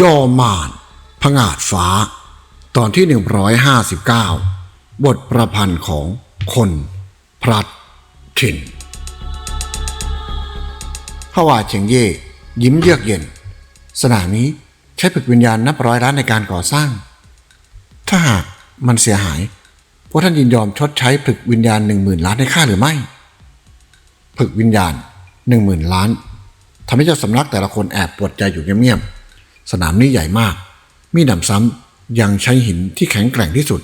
จอมานผงาดฟ้า ตอนที่ 159 บทประพันธ์ของคนพลัดถิ่นพระวาเฉียงเย่ยิ้มเยือกเย็น สนามนี้ใช้ผึกวิญญาณนับร้อยล้านในการก่อสร้าง ถ้าหากมันเสียหายพวกท่านยินยอมชดใช้ผึกวิญญาณหนึ่งหมื่นล้านให้ข้าหรือไม่ผึกวิญญาณหนึ่งหมื่นล้านทำให้เจ้าสำนักแต่ละคนแอบปวดใจอยู่เงียบๆ สนามนี้ใหญ่มาก มีหนำซ้ำยังใช้หินที่แข็งแกร่งที่สุด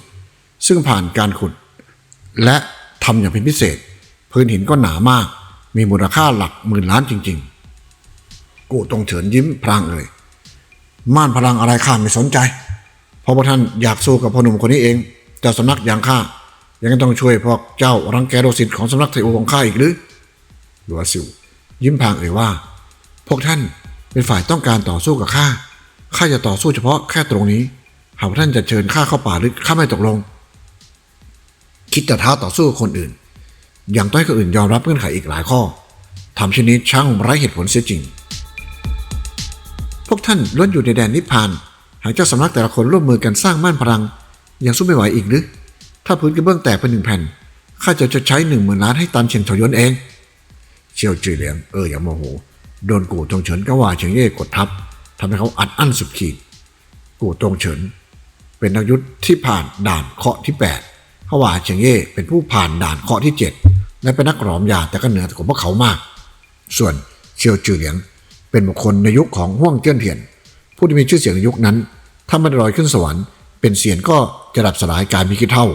ซึ่งผ่านการขุด และทำอย่างเป็นพิเศษ พื้นหินก็หนามาก มีมูลค่าหลักหมื่นล้านจริง ๆ กูตรงเฉินยิ้มพลางเอ่ยม่านพลังอะไรข้าไม่สนใจ เพราะว่าท่านอยากสู้กับพ่อหนุ่มคนนี้เองจ้าสำนักอย่างข้ายังต้องช่วยพวกเจ้ารังแกโดสิทธิ์ของสำนักไทโอของข้าอีกหรือหลัวซิวยิ้มพางเอ่ยว่า พวกท่านเป็นฝ่ายต้องการต่อสู้กับข้า ข้าจะต่อสู้เฉพาะแค่ตรงนี้ หากท่านจะเชิญข้าเข้าป่าหรือข้าไม่ตกลง คิดจะท้าต่อสู้คนอื่นยังต้องให้คนอื่นยอมรับเงื่อนไขอีกหลายข้อทำเช่นนี้ช่างไร้เหตุผลเสียจริง พวกท่านล้วนอยู่ในแดนนิพพาน หากเจ้าสำนักแต่ละคนร่วมมือกันสร้างม่านพลัง ยังสู้ไม่ไหวอีกหรือ ถ้าพื้นกระเบื้องแตกเป็นหนึ่งแผ่น ข้าจะจะใช้หนึ่งหมื่นล้านให้ตันเชียงถอยนเอง เชียวจือเหลียงเอออย่าโมโห โดนกูตงเฉินก็ว่าเฉียงเย่กดทับ ทำให้เขาอัดอั้นสุดขีด กูตงเฉิน เป็นนักยุทธที่ผ่านด่านเคาะที่8เขาว่าเฉียงเย่เป็นผู้ผ่านด่านเคาะที่ 7 และเป็นนักหลอมยาแต่ก็เหนือกว่าพวกเขามาก ส่วนเชียวจือเหลียง เป็นบุคคลในยุคของห่วงเจิ้นเทียน ผู้ที่มีชื่อเสียงในยุคนั้น ถ้าไม่ลอยขึ้นสวรรค์เป็นเสียนก็จะดับสลายการมีคิดเท่า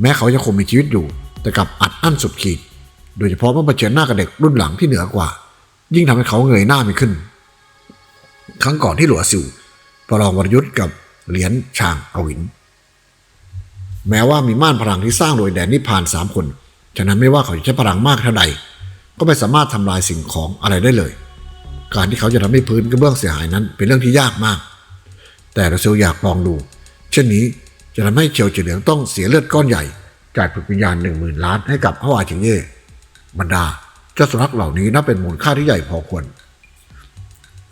แม้เขาจะคงมีชีวิตอยู่ แต่กับอัดอั้นสุดขีด โดยเฉพาะเมื่อเผชิญหน้ากับเด็กรุ่นหลังที่เหนือกว่า ยิ่งทำให้เขาเงยหน้าไม่ขึ้น ครั้งก่อนที่หลัวซิวประลองวรยุทธ์กับเหรียญชางอวิน แม้ว่ามีม่านพลังที่สร้างโดยแดนนิพานสามคน ฉะนั้นไม่ว่าเขาจะใช้พลังมากเท่าใด ก็ไม่สามารถทำลายสิ่งของอะไรได้เลย การที่เขาจะทำให้พื้นกระเบื้องเสียหายนั้นเป็นเรื่องที่ยากมาก แต่เราเซลอยากลองดู เช่นนี้จะทำให้เฉียวเหลียงต้องเสียเลือดก้อนใหญ่จ่ายฝึกวิญญาณหนึ่งหมื่นล้านให้กับฮาวาเฉิงเย่บรรดาเจ้าสุนัขเหล่านี้นับเป็นมูลค่าที่ใหญ่พอควร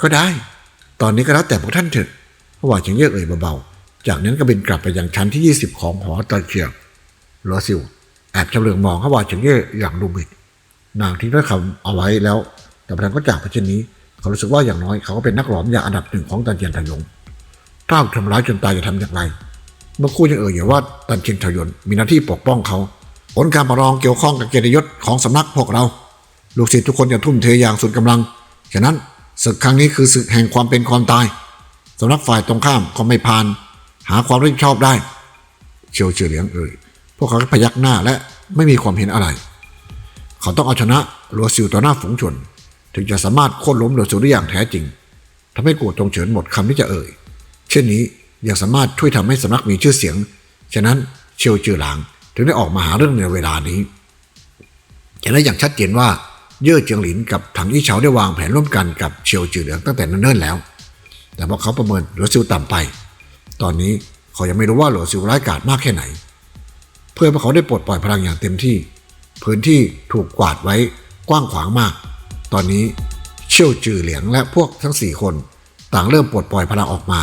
ก็ได้ ตอนนี้ก็แล้วแต่พวกท่านเถิดฮาวาเฉิงเย่เอ่ยเบาๆ จากนั้นก็บินกลับไปยังชั้นที่ 20 ของหอตะเคียงลอซิวแอบจำเรืองมองฮาวาเฉิงเย่อย่างดูหมิ่นนางทิ้งถ้อยคำเอาไว้แล้ว แต่พลังก็จากไปเช่นนี้ เขารู้สึกว่าอย่างน้อยเขาก็เป็นนักหลอมอย่างอันดับหนึ่งของตันเจียนทยงถ้าทำร้ายจนตายจะทำอย่างไร เมื่อคู่ยังเอ่ยอยู่ว่าตันเชียงทยนมีหน้าที่ปกป้องเขาผลการประลองเกี่ยวข้องกับเกียรติยศของสำนักพวกเรา ลูกศิษย์ทุกคนจะทุ่มเทอย่างสุดกำลัง ฉะนั้น ศึกครั้งนี้คือศึกแห่งความเป็นความตายสำนักฝ่ายตรงข้ามก็ไม่ผ่าน หาความรับผิดชอบได้ เชียวเฉลียงเอ่ยพวกเขาพยักหน้าและไม่มีความเห็นอะไร เขาต้องเอาชนะลัวซิวต่อหน้าฝูงชน ถึงจะสามารถโค่นล้มลัวซิวได้อย่างแท้จริงทำให้กูตรงเฉินหมดคำที่จะเอ่ย เช่นนี้ยังสามารถช่วยทำให้สำนักมีชื่อเสียง ฉะนั้นเชียวจือหลางถึงได้ออกมาหาเรื่องในเวลานี้เห็นได้อย่างชัดเจนว่า เย่อเจียงหลินกับถังอี้เฉาได้วางแผนร่วมกันกับเชียวจือเหลืองตั้งแต่เนิ่นๆแล้ว แต่พอเขาประเมินหลัวซิวต่ำไป ตอนนี้เขายังไม่รู้ว่าหลัวซิวร้ายกาจมากแค่ไหน เพื่อให้เขาได้ปลดปล่อยพลังอย่างเต็มที่ พื้นที่ถูกกวาดไว้กว้างขวางมาก ตอนนี้เชี่ยวจือเหลียงและพวกทั้งสี่คน ต่างเริ่มปลดปล่อยพลังออกมา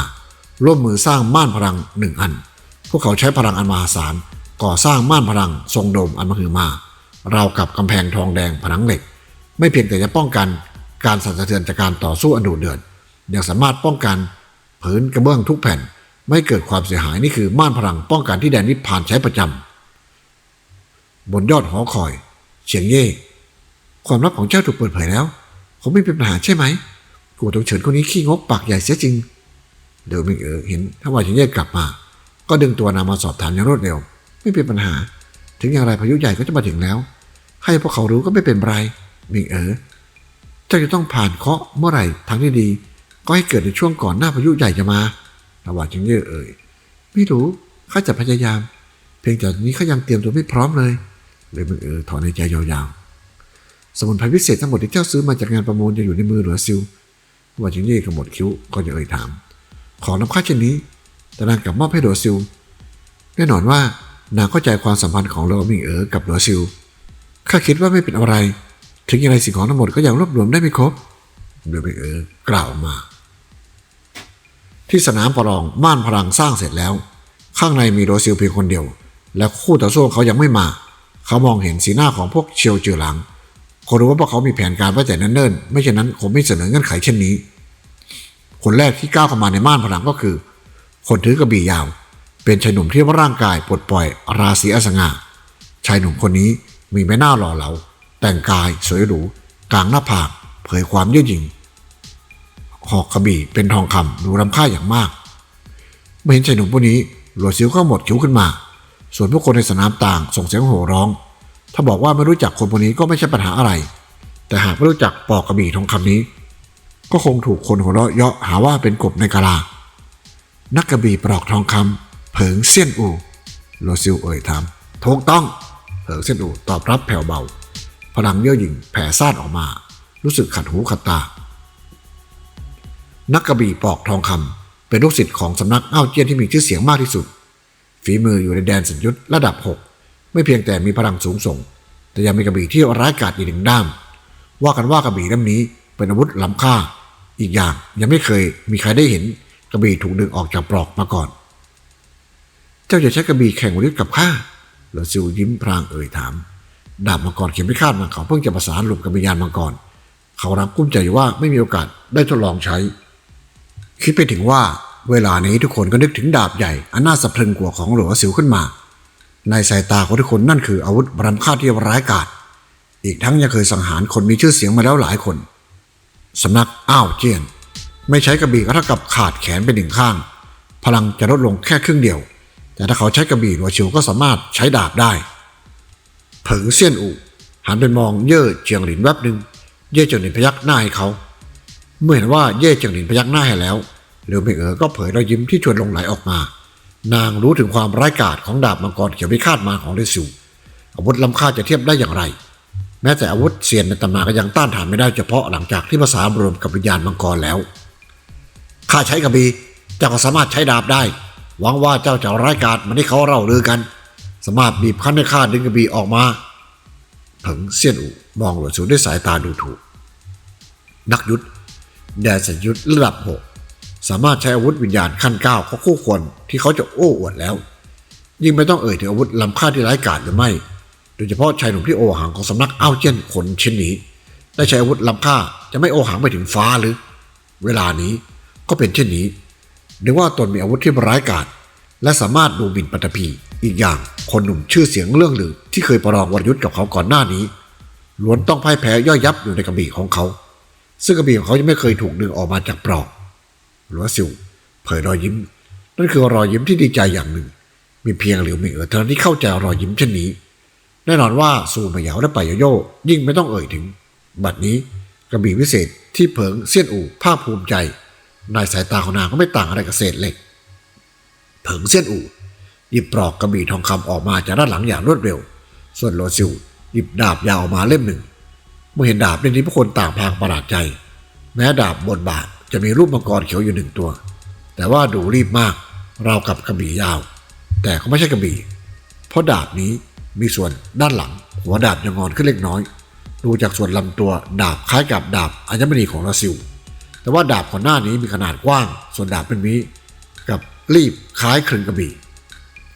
ร่วมมือสร้างม่านพลังหนึ่งอัน พวกเขาใช้พลังอันมหาศาลก่อสร้างม่านพลังทรงโดมอันมหึมา ราวกับกำแพงทองแดงผนังเหล็ก ไม่เพียงแต่จะป้องกันการสั่นสะเทือนจากการต่อสู้อันดุเดือดยังสามารถป้องกันผืนกระเบื้องทุกแผ่น ไม่เกิดความเสียหายนี่คือม่านพลังป้องกันที่แดนนิพพานใช้ประจำบนยอดหอคอยเฉียงเย่ ความลับของเจ้าถูกเปิดเผยแล้วคงไม่เป็นปัญหาใช่ไหมกูต้องเฉินคนนี้ขี้งกปากใหญ่เสียจริงเดี๋ยวมิงเอ๋อเห็นถ้าว่าเฉียงเย่กลับมา ก็ดึงตัวนางมาสอบถามอย่างรวดเร็ว ไม่เป็นปัญหา ถึงอย่างไรพายุใหญ่ก็จะมาถึงแล้ว ให้พวกเขารู้ก็ไม่เป็นไร มิงเอ๋อเจ้าจะต้องผ่านเคาะเมื่อไหร่ทางที่ดี ก็ให้เกิดในช่วงก่อนหน้าพายุใหญ่จะมาระหว่างเฉียงเย่อเอ่ยไม่รู้ข้าจะพยายาม เพียงแต่นี้ข้ายังเตรียมตัวไม่พร้อมเลย เลยมิงเอ๋อถอนในใจยาวๆ สมุนไพรพิเศษทั้งหมดที่เจ้าซื้อมาจากงานประมูลจะอยู่ในมือหลัวซิวว่าจิงเย่ขมวดคิ้วก็จะเอ่ยถาม ขอนำค่าเช่นนี้แต่นางกลับมอบให้หลัวซิวแน่นอนว่านางเข้าใจความสัมพันธ์ของหลัวมิงเอ๋อกับหลัวซิวข้าคิดว่าไม่เป็นอะไร ถึงอย่างไรสิ่งของทั้งหมดก็ยังรวบรวมได้ไม่ครบหลัวมิเอ๋อกล่าวมา ที่สนามประลองม่านพลังสร้างเสร็จแล้ว ข้างในมีโรซิลเพียงคนเดียว และคู่ต่อสู้เขายังไม่มา เขามองเห็นสีหน้าของพวกเชียวเจือหลังเขารู้ว่าพวกเขามีแผนการไว้แต่นั่นเนิ่นไม่เช่นนั้นคงไม่เสนอเงื่อนไขเช่นนี้ คนแรกที่ก้าวเข้ามาในม่านพลังก็คือ คนถือกระบี่ยาว เป็นชายหนุ่มที่ร่างกายปลดปล่อย ราศีอสงาชายหนุ่มคนนี้มีใบหน้าหล่อเหลา แต่งกายสวยหรูกลางหน้าผากเผยความเยือหยิ่งหอกกระบี่เป็นทองคำดูรำค่าอย่างมาก เมื่อเห็นชายหนุ่มผู้นี้หลวดซิวก็หมดคิ้วขึ้นมา ส่วนผู้คนในสนามต่างส่งเสียงโห่ร้อง ถ้าบอกว่าไม่รู้จักคนคนนี้ก็ไม่ใช่ปัญหาอะไร แต่หากไม่รู้จักปอกกระบี่ทองคำนี้ ก็คงถูกคนหัวเราะเยาะหาว่าเป็นกบในกาลา นักกระบี่ปลอกทองคำเผิงเซียนอูโลซิลเอ่ยถามถูกต้องเผิงเซียนอูตอบรับแผ่วเบา พลังเย่อหยิ่งแผ่ซ่านออกมา รู้สึกขัดหูขัดตา นักกระบี่ปอกทองคำเป็นลูกศิษย์ของสำนักอ้าวเจี้ยนที่มีชื่อเสียงมากที่สุด ฝีมืออยู่ในแดนสัญยุทธระดับ 6 ไม่เพียงแต่มีพลังสูงส่ง แต่ยังมีกระบี่ที่ร้ายกาจอีกหนึ่งด้าม ว่ากันว่ากระบี่เล่มนี้เป็นอาวุธล้ำค่า อีกอย่างยังไม่เคยมีใครได้เห็นกระบี่ถูกดึงออกจากปลอกมาก่อน เจ้าจะใช้กระบี่แข่งวุธกับข้าเหลอซิวยิ้มพรางเอ่ยถาม ดาบมังกรเข็มพิฆาตมันเขาเพิ่งจะประสานหลุมกับวิญญาณมังกร เขารับกุ้มใจว่าไม่มีโอกาสได้ทดลองใช้ คิดไปถึงว่าเวลานี้ทุกคนก็นึกถึงดาบใหญ่อันน่าสะพรึงกว่าของหลวงสิวขึ้นมา ในสายตาของทุกคนนั่นคืออาวุธบรำค่าที่ร้ายกาจอีกทั้งยังเคยสังหารคนมีชื่อเสียงมาแล้วหลายคนสำนักอ้าวเจียน ไม่ใช้กระบี่ก็เท่ากับขาดแขนไปหนึ่งข้าง พลังจะลดลงแค่ครึ่งเดียว แต่ถ้าเขาใช้กระบี่หลวงชิวก็สามารถใช้ดาบได้ เผิงเซียนอูหันไปมองเย่อเจียงหลินแวบหนึ่งเย่เจียงหลินพยักหน้าให้เขาเมื่อเห็นว่าเย่เจียงหลินพยักหน้าให้แล้วเหลิวเมงเอ๋อก็เผยรอยยิ้มที่ชวนลงไหลออกมา นางรู้ถึงความร้ายกาจของดาบมังกรเขียวพิฆาตมาของเรซิวอาวุธล้ำค่าจะเทียบได้อย่างไร แม้แต่อาวุธเสียนในตำนานก็ยังต้านทานไม่ได้เฉพาะหลังจากที่ภาษารวมกับวิญญาณมังกรแล้วข้าใช้กระบี่เจ้าก็สามารถใช้ดาบได้ หวังว่าเจ้าจะร้ายกาจมันที่เขาเล่าลือกัน สามารถบีบคั้นให้ข้าดึงกระบี่ออกมาเผิงเซียนอูมองหลวงสูด้วยสายตาดูถูก นักยุทธแดนสัญยุทธระดับหกสามารถใช้อาวุธวิญญาณขั้นเก้าเขาคู่ควรที่เขาจะโอ้อวดแล้ว ยิ่งไม่ต้องเอ่ยถึงอาวุธล้ำค่าที่ร้ายกาจหรือไม่ โดยเฉพาะชายหนุ่มที่โอหังของสำนักอ้าวเจี้ยนคนเช่นนี้ได้ใช้อาวุธล้ำค่าจะไม่โอหังไปถึงฟ้าหรือ เวลานี้ก็เป็นเช่นนี้นึกว่าตนมีอาวุธที่ร้ายกาจ และสามารถดูหมิ่นปัตภีอีกอย่างคนหนุ่มชื่อเสียงเรื่องลือที่เคยประลองวรยุทธ์กับเขาก่อนหน้านี้ล้วนต้องพ่ายแพ้ย่อยยับอยู่ในกระบี่ของเขา ซึ่งกระบี่ของเขายังไม่เคยถูกดึงออกมาจากปลอกหลัวซิวเผยรอยยิ้ม นั่นคือรอยยิ้มที่ดีใจอย่างหนึ่ง มีเพียงหลิวหมิงเอ๋อเท่านั้นที่เข้าใจรอยยิ้มเช่นนี้ แน่นอนว่าซูมาเหยาและไปายโยยิ่งไม่ต้องเอ่ยถึง บัดนี้กระบี่วิเศษที่เผิงเซียนอู่ภาคภูมิใจ ในสายตาของนางก็ไม่ต่างอะไรกับเศษเหล็ก เผิงเซียนอู่หยิบปลอกกระบี่ทองคำออกมาจากด้านหลังอย่างรวดเร็ว ส่วนโลซิวหยิบดาบยาวออกมาเล่มหนึ่ง เมื่อเห็นดาบเล่มนี้ผู้คนต่างพางประหลาดใจ แม้ดาบบนบาทจะมีรูปมังกรเขียวอยู่หนึ่งตัว แต่ว่าดูรีบมากราวกับกระบี่ยาว แต่ก็ไม่ใช่กระบี่ เพราะดาบนี้มีส่วนด้านหลัง หัวดาบยังงอนขึ้นเล็กน้อย ดูจากส่วนลำตัวดาบคล้ายกับดาบอัญมณีของลาซิล แต่ว่าดาบก่อนหน้านี้มีขนาดกว้าง ส่วนดาบเป็นมีกับ รีบคล้ายคลึงกระบี่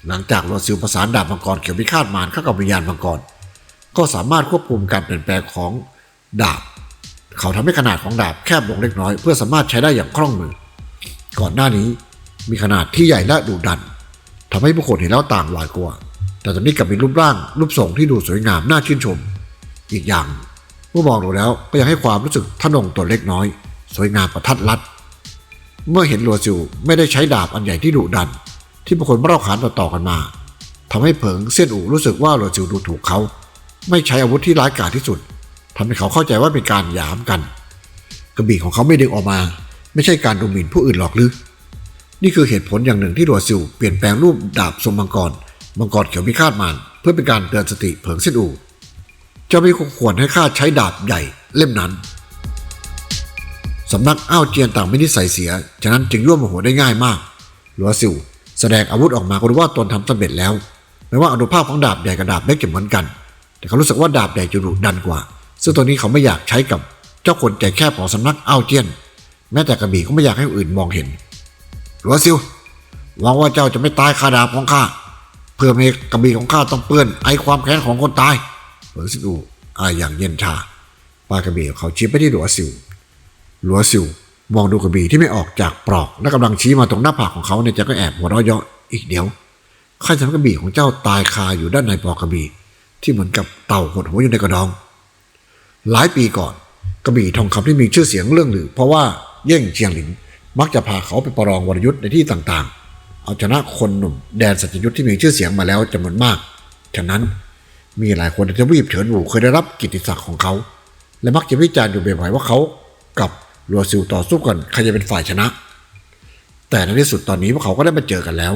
หลังจากลาซิลประสานดาบมังกรเขียวพิฆาตมารเข้ากับวิญญาณมังกร ก็สามารถควบคุมการเปลี่ยนแปลงของดาบ เขาทำให้ขนาดของดาบแคบลงเล็กน้อย เพื่อสามารถใช้ได้อย่างคล่องมือ ก่อนหน้านี้มีขนาดที่ใหญ่และดุดันทำให้ผู้คนเห็นแล้วต่างหวาดกลัว แต่ตอนนี้กลับมีรูปร่างรูปทรงที่ดูสวยงามน่าชื่นชม อีกอย่างเมื่อมองดูแล้วก็ยังให้ความรู้สึกทะนงตัวเล็กน้อย สวยงามประทัดรัด เมื่อเห็นลัวซิวไม่ได้ใช้ดาบอันใหญ่ที่ดุดัน ที่บุคคลเล่าขานต่อๆกันมาทำให้เผิงเส้ยนอูรู้สึกว่าลัวซิวดูถูกเขา ไม่ใช้อาวุธที่ร้ายกาจที่สุดทำให้เขาเข้าใจว่าเป็นการหยามกัน กระบี่ของเขาไม่ดึงออกมา ไม่ใช่การดูหมิ่นผู้อื่นหรอกหรือนี่คือเหตุผลอย่างหนึ่งที่ดัวซิวเปลี่ยนแปลงรูปดาบทรงมังกรมังกรเขียวพิฆาตมารเพื่อเป็นการเตือนสติเผิงเส้นอูเจะไม่ควรให้ข้าใช้ดาบใหญ่เล่มนั้น สำนักอ้าวเจียนต่างไม่นิสัยเสีย ฉะนั้นจึงร่วมโมโหได้ง่ายมาก หลัวซิวแสดงอาวุธออกมาก็รู้ว่าตนทำสำเร็จแล้วแม้ว่าอนุภาพของดาบใหญ่กับดาบเล็กจะเหมือนกัน แต่เขารู้สึกว่าดาบใหญ่จะดุดันกว่า ซึ่งตัวนี้เขาไม่อยากใช้กับเจ้าคนใจแคบของสำนักอ้าวเจียน แม้แต่กระบี่ก็ไม่อยากให้คนอื่นมองเห็น หลัวซิวหวังว่าเจ้าจะไม่ตายคาดาบของข้า เพื่อไม่ให้กระบี่ของข้าต้องเปื้อนไอความแค้นของคนตายเผิงซิวอายอย่างเย็นชาปากระบี่เขาชี้ไปที่หลัวซิว หลัวซิวมองดูกระบี่ที่ไม่ออกจากปลอกและกำลังชี้มาตรงหน้าผากของเขาในใจก็แอบหัวเราะเยาะอีกเดียวข้าจะทำกระบี่ของเจ้าตายคาอยู่ด้านในปลอกกระบี่ที่เหมือนกับเต่าหดหัวอยู่ในกระดอง หลายปีก่อน กระบี่ทองคำที่มีชื่อเสียงเรื่องลือ เพราะว่าเย่งเชียงหลินมักจะพาเขาไปประลองวรยุทธ์ในที่ต่างๆ เอาชนะคนหนุ่มแดนสัจยุทธ์ที่มีชื่อเสียงมาแล้วจำนวนมาก ฉะนั้นมีหลายคนที่วีบเฉินหูเคยได้รับกิตติศักดิ์ของเขา และมักจะวิจารณ์อยู่บ่อยๆว่าเขากับ ลัวซิวต่อสู้กันใครจะเป็นฝ่ายชนะ แต่ในที่สุดตอนนี้พวกเขาก็ได้มาเจอกันแล้ว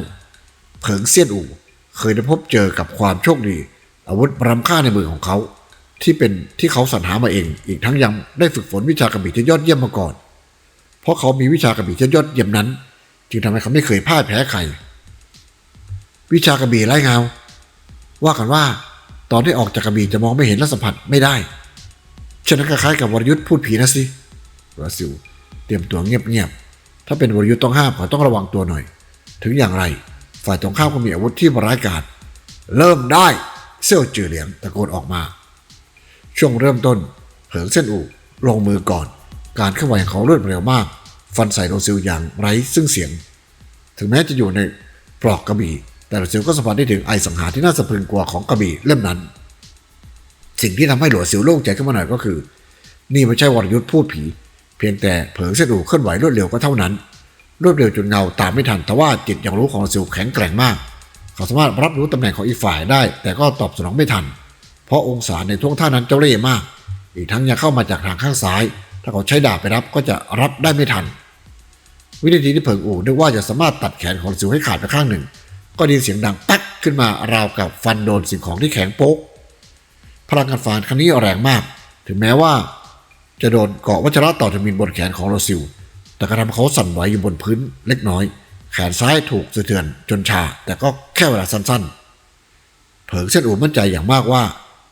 เผิงเซียนอู่เคยได้พบเจอกับความโชคดี อาวุธประำค่าในมือของเขา ที่เป็นที่เขาสรรหามาเอง อีกทั้งยังได้ฝึกฝนวิชากระบี่ที่ยอดเยี่ยมมาก่อน เพราะเขามีวิชากระบี่ที่ยอดเยี่ยมนั้น จึงทำให้เขาไม่เคยพ่ายแพ้ใครวิชากระบี่ไร้เงา ว่ากันว่า ตอนที่ออกจากกระบี่จะมองไม่เห็นและสัมผัสไม่ได้ฉะนั้นคล้ายกับวรยุทธ์พูดผีนะสิ ราซิล เตรียมตัวเงียบๆ ถ้าเป็นวรยุทธ์ต้องห้ามเขาต้องระวังตัวหน่อย ถึงอย่างไร ฝ่ายตรงข้ามก็มีอาวุธที่ร้ายกาจเริ่มได้เซี่ยวจือเหลียงตะโกนออกมา ช่วงเริ่มต้นเผิงเส้นอู่ลงมือก่อน การเคลื่อนไหวของเขารวดเร็วมาก ฟันใส่โรซิลอย่างไร้ซึ่งเสียง ถึงแม้จะอยู่ในปลอกกระบี่แต่โรซิลก็สัมผัสได้ถึงไอสังหารที่น่าสะพรึงกลัวของกระบี่เล่มนั้น สิ่งที่ทำให้หลวซิลโล่งใจขึ้นมาหน่อยก็คือ นี่ไม่ใช่วรยุทธ์พูดผี พียงแต่เผลอเส้นอู่เคลื่อนไหวรวดเร็วก็เท่านั้น รวดเร็วจนเงาตามไม่ทันแต่ว่าจิตอย่างรู้ของหลวซิลแข็งแกร่งมาก เขาสามารถรับรู้ตำแหน่งของอีกฝ่ายได้ แต่ก็ตอบสนองไม่ทัน เพราะองศาในท่วงท่านั้นเจ้าเล่ห์มาก อีกทั้งยังเข้ามาจากทางข้างซ้าย ถ้าเขาใช้ดาบไปรับก็จะรับได้ไม่ทัน วินาทีที่เผิงอู่นึกว่าจะสามารถตัดแขนของหลวซิลให้ขาดไปข้างหนึ่ง ก็ได้ยินเสียงดังตักขึ้นมาราวกับฟันโดนสิ่งของที่แข็งโป๊กพลังการฟานครั้งนี้แรงมาก ถึงแม้ว่า จะโดนเกาะวัชระต่อทมินบนแขนของโรซิล แต่ก็ทำเขาสั่นไหวอยู่บนพื้นเล็กน้อย แขนซ้ายถูกสะเทือนจนชา แต่ก็แค่เวลาสั้นๆ เผิงเส้นอูมั่นใจอย่างมากว่า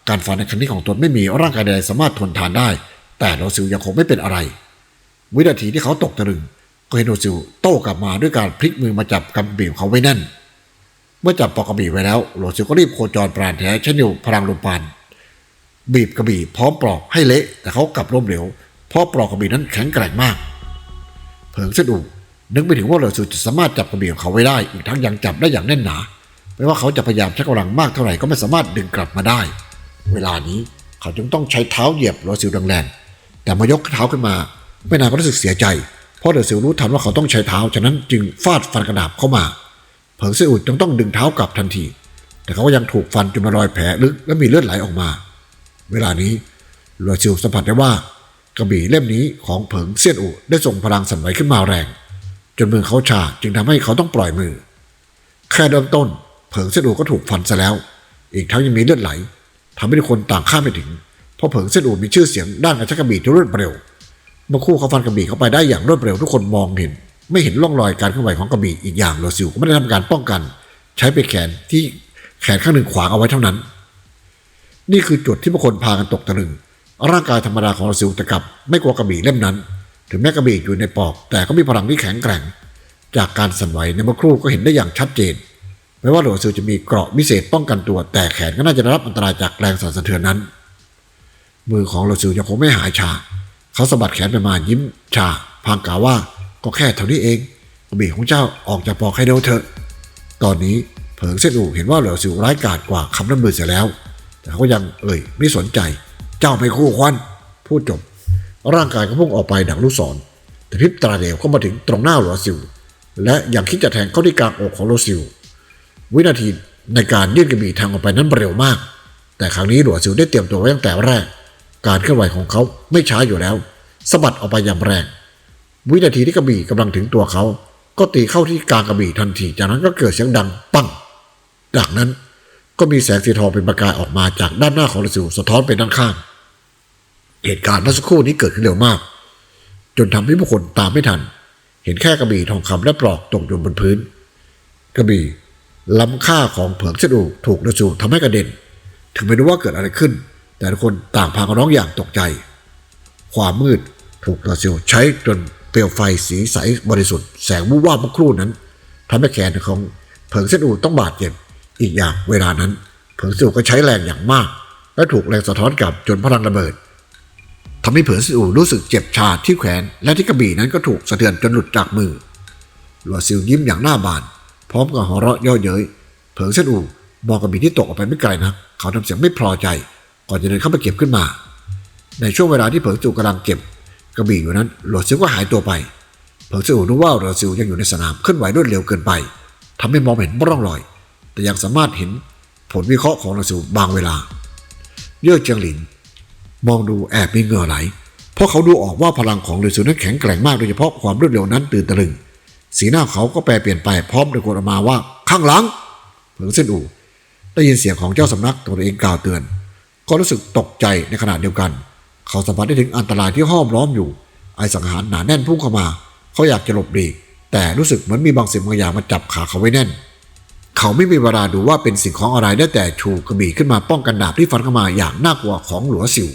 การฟันในครั้งนี้ของตนไม่มีร่างกายใดสามารถทนทานได้ แต่โรซิลยังคงไม่เป็นอะไร วินาทีที่เขาตกตะลึงก็เห็นโรซิลโต้กลับมาด้วยการพลิกมือมาจับกำบี่ของเขาไว้แน่น เมื่อจับปอกกระบี่ไว้แล้วโรซิลก็รีบโคจรปราณแท้ใช้นิ้วพลังลมปาน บีบกระบี่พร้อมปลอกให้เละแต่เขากลับล้มเหลวเพราะปลอกกระบี่นั้นแข็งแกร่งมาก เผิงสะดุ้งนึกไม่ถึงว่าเหลอสูจะสามารถจับกระบี่ของเขาไว้ได้ อีกทั้งยังจับได้อย่างแน่นหนาไม่ว่าเขาจะพยายามใช้กำลังมากเท่าไหร่ก็ไม่สามารถดึงกลับมาได้ เวลานี้เขาจึงต้องใช้เท้าเหยียบโรซิลแรงๆแต่มายกเท้าขึ้นมา ไม่นานก็รู้สึกเสียใจ เพราะเดอซิลรู้ทันว่าเขาต้องใช้เท้าฉะนั้นจึงฟาดฟันกระดาบเข้ามา เผิงเซอุดจึงต้องดึงเท้ากลับทันที แต่เขาก็ยังถูกฟันจนมารอยแผลลึกและมีเลือดไหลออกมา เวลานี้โรซิลสัมผัสได้ว่ากระบี่เล่มนี้ของเผิงเซียนอูได้ส่งพลังสั่นไหวขึ้นมาแรง จนมือเขาชาจึงทำให้เขาต้องปล่อยมือ แค่เริ่มต้น เผิงเซียนอูก็ถูกฟันซะแล้ว อีกทั้งยังมีเลือดไหลทำให้ทุกคนต่างคาดไม่ถึง เพราะเผิงเซียนอูมีชื่อเสียงด้านกาชกระบี่ที่รวดเร็วเมื่อคู่เขาฟันกระบี่เข้าไปได้อย่างรวดเร็วทุกคนมองเห็น ไม่เห็นร่องรอยการเคลื่อนไหวของกระบี่อีกอย่างโรซิลก็ไม่ได้ทำการป้องกัน ใช้ไปแขนที่แขนข้างหนึ่งขวางเอาไว้เท่านั้น นี่คือจุดที่ผู้คนพากันตกตะลึง ร่างกายธรรมดาของเราซิลตะกับ ไม่กลัวกระบี่เล่มนั้น ถึงแม้กระบี่อยู่ในปอก แต่ก็มีพลังที่แข็งแกร่ง จากการสั่นไหวในเมื่อครู่ก็เห็นได้อย่างชัดเจนไม่ว่าหลวงซิลจะมีเกราะวิเศษป้องกันตัว แต่แขนก็น่าจะได้รับอันตรายจากแรงสั่นสะเทือนนั้น มือของหลวงซิลยังคงไม่หายชา เขาสะบัดแขนไปมายิ้มชาพางกล่าวว่าก็แค่เท่านี้เองกระบี่ของเจ้าออกจากปอกให้เร็วเถอะ ตอนนี้เผิงเส้นอูเห็นว่าเหลือสิวร้ายกาจกว่าคำน้ำมือเสียแล้ว แต่เขายังเอ่ยไม่สนใจ เจ้าไม่คู่ควันพูดจบ ร่างกายก็พุ่งออกไปดังลูกศร แต่พิบตาเดียวก็มาถึงตรงหน้าหลัวซิวและยังคิดจะแทงเข้าที่กลางอกของโลซิววินาทีในการยื่นกระบี่ทางออกไปนั้นเร็วมาก แต่ครั้งนี้หลัวซิวได้เตรียมตัวไว้ตั้งแต่แรก การเคลื่อนไหวของเขาไม่ช้าอยู่แล้วสะบัดออกไปอย่างแรง วินาทีที่กระบี่กำลังถึงตัวเขา ก็ตีเข้าที่กลางกระบี่ทันที จากนั้นก็เกิดเสียงดังปังจากนั้น ก็มีแสงสีทองเป็นประกายออกมาจากด้านหน้าของฤาษีสะท้อนไปด้านข้าง เหตุการณ์เมื่อสักครู่นี้เกิดขึ้นเร็วมาก จนทำให้ผู้คนตามไม่ทัน เห็นแค่กระบี่ทองคำและปลอกตกอยู่บนพื้น กระบี่ล้ำค่าของเผิงเชดูถูกฤาษีทำให้กระเด็น ถึงไม่รู้ว่าเกิดอะไรขึ้น แต่ทุกคนต่างพากันร้องอย่างตกใจ ความมืดถูกฤาษีใช้จนเปลวไฟสีใสบริสุทธิ์แสงวูบวาบเมื่อครู่นั้นทำให้แขนของเผิงเส้นอูต้องบาดเจ็บ อีกอย่างเวลานั้นเผิงเส้นอูก็ใช้แรงอย่างมาก และถูกแรงสะท้อนกลับจนพลังระเบิดทำให้เผิงเส้นอูรู้สึกเจ็บชาที่แขน และที่กระบี่นั้นก็ถูกสะเทือนจนหลุดจากมือหลัวซิวยิ้มอย่างหน้าบาน พร้อมกับหัวเราะย่อเย้ยเผิงเส้นอูมองกระบี่ที่ตกออกไปไม่ไกลนักเขาทำเสียงไม่พอใจ ก่อนจะเดินเข้าไปเก็บขึ้นมา ในช่วงเวลาที่เผิงจูกำลังเก็บ กระบี่อยู่นั้นหลัวซิวก็หายตัวไปเผิงซิวรู้ว่าหลัวซิวยังอยู่ในสนามเคลื่อนไหวรวดเร็วเกินไปทำให้มองเห็นร่องรอย แต่ยังสามารถเห็นผลวิเคราะห์ของหลวดซิวบางเวลา เย่อเจียงหลิน มองดูแอบมีเหงื่อไหล เพราะเขาดูออกว่าพลังของหลวดซิวนั้นแข็งแกร่งมากโดยเฉพาะความรวดเร็วนั้นตื่นตะลึง สีหน้าเขาก็แปลเปลี่ยนไปพร้อมตะโกนออกมาว่าข้างหลังเผิงเส้นอู่ได้ยินเสียงของเจ้าสำนักตัวเองกล่าวเตือน ก็รู้สึกตกใจในขณะเดียวกัน เขาสัมผัสได้ถึงอันตรายที่ห้อมล้อมอยู่ ไอสังหารหนาแน่นพุ่งเข้ามา เขาอยากจะหลบหลีกแต่รู้สึกเหมือนมีบางสิ่งบางอย่างมาจับขาเขาไว้แน่น เขาไม่มีเวลาดูว่าเป็นสิ่งของอะไรได้แต่ชูกระบี่ขึ้นมาป้องกันดาบที่ฟันเข้ามาอย่างน่ากลัวของหลัวสิว